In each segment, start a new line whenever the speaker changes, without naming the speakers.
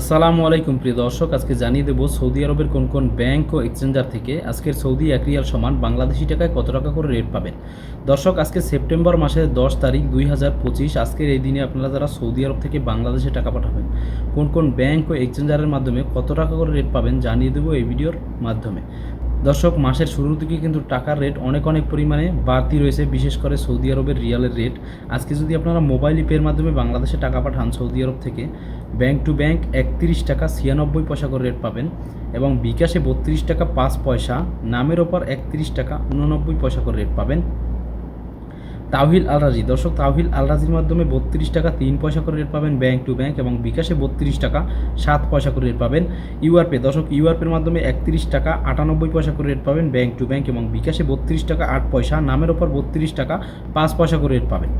আসসালামু আলাইকুম, প্রিয় দর্শক। আজকে জানিয়ে দেবো সৌদি আরবের কোন কোন ব্যাংক ও এক্সচেঞ্জার থেকে আজকের সৌদি এক রিয়াল সমান বাংলাদেশি টাকায় কত টাকা করে রেট পাবেন? দর্শক, আজকে সেপ্টেম্বর মাসের দশ তারিখ দুই হাজার পঁচিশ। আজকের এই দিনে আপনারা যারা সৌদি আরব থেকে বাংলাদেশে টাকা পাঠাবেন, কোন কোন ব্যাংক ও এক্সচেঞ্জারের মাধ্যমে কত টাকা করে রেট পাবেন জানিয়ে দেবো এই ভিডিওর মাধ্যমে। দর্শক, মাসের শুরুর দিকে কিন্তু টাকার রেট অনেক অনেক পরিমাণে বাড়তি রয়েছে, বিশেষ করে সৌদি আরবের রিয়ালের রেট আজকে যদি আপনারা মোবাইল ইপের মাধ্যমে বাংলাদেশে টাকা পাঠান সৌদি আরব থেকে ব্যাংক টু ব্যাংক একত্রিশ টাকা ছিয়ানব্বই পয়সা করে রেট পাবেন এবং বিকাশে বত্রিশ টাকা পাঁচ পয়সা, নামের ওপর একত্রিশ টাকা উননব্বই পয়সা করে রেট পাবেন। Tahweel Alrajhi. দর্শক তাহিল আল রাজির মাধ্যমে বত্রিশ টাকা তিন পয়সা করে রেট পাবেন ব্যাঙ্ক টু ব্যাঙ্ক এবং বিকাশে বত্রিশ টাকা সাত পয়সা করে রেট পাবেন ইউআরপে দর্শক ইউআরপের মাধ্যমে একত্রিশ টাকা আটানব্বই পয়সা করে রেট পাবেন ব্যাঙ্ক টু ব্যাঙ্ক এবং বিকাশে বত্রিশ টাকা আট পয়সা, নামের ওপর বত্রিশ টাকা পাঁচ পয়সা করে রেট পাবেন।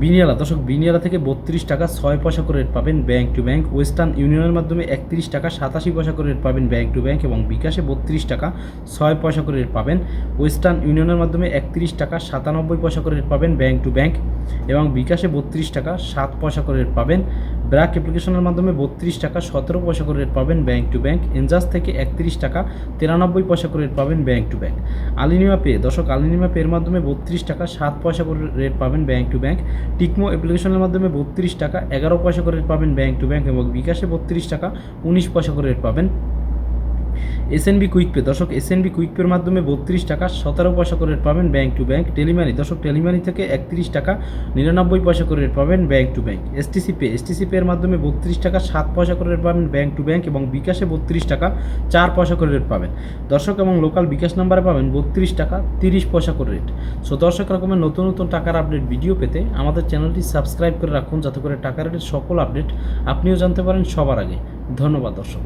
বিনিয়ালা, দর্শক, বিনিয়ালা থেকে বত্রিশ টাকা ছয় পয়সা করে রেট পাবেন ব্যাঙ্ক টু ব্যাঙ্ক ওয়েস্টার্ন ইউনিয়নের মাধ্যমে একত্রিশ টাকা সাতাশি পয়সা করে রেট পাবেন ব্যাঙ্ক টু ব্যাঙ্ক এবং বিকাশে বত্রিশ টাকা ছয় পয়সা করে রেট পাবেন। ওয়েস্টার্ন ইউনিয়নের মাধ্যমে একত্রিশ টাকা সাতানব্বই পয়সা করে রেট পাবেন ব্যাঙ্ক টু ব্যাঙ্ক এবং বিকাশে বত্রিশ টাকা সাত পয়সা করে রেট পাবেন। ব্র্যাক অ্যাপ্লিকেশনের মাধ্যমে বত্রিশ টাকা সতেরো পয়সা করে রেট পাবেন ব্যাঙ্ক টু ব্যাঙ্ক এনজাস থেকে একত্রিশ টাকা তিরানব্বই পয়সা করে রেট পাবেন bank to bank Alinma pay দর্শক আলিনিমা পের মাধ্যমে বত্রিশ টাকা সাত পয়সা করে রেট পাবেন ব্যাঙ্ক টু ব্যাঙ্ক টিকমো অ্যাপ্লিকেশনের মাধ্যমে বত্রিশ টাকা এগারো পয়সা করে রেট পাবেন ব্যাঙ্ক টু ব্যাঙ্ক এবং বিকাশে বত্রিশ টাকা উনিশ পয়সা করে রেট পাবেন এসএনবি কুইক পে দর্শক এসএনবি কুইক পের মাধ্যমে বত্রিশ টাকা সতেরো পয়সা করে পাবেন ব্যাংক টু ব্যাংক টেলিমানি দর্শক টেলিমানি থেকে একত্রিশ টাকা নিরানব্বই পয়সা করে পাবেন bank to bank STC pay STC pay এর মাধ্যমে বত্রিশ টাকা সাত পয়সা করে পাবেন ব্যাংক টু ব্যাংক এবং বিকাশে বত্রিশ টাকা চার পয়সা করে রেট পাবেন। দর্শক, এবং লোকাল বিকাশ নাম্বারে পাবেন বত্রিশ টাকা তিরিশ পয়সা করে রেট সো দর্শক রকমের নতুন নতুন টাকার আপডেট ভিডিও পেতে আমাদের চ্যানেলটি সাবস্ক্রাইব করে রাখুন, যাতে করে টাকা রেটের সকল আপডেট আপনিও জানতে পারেন সবার আগে। ধন্যবাদ, দর্শক।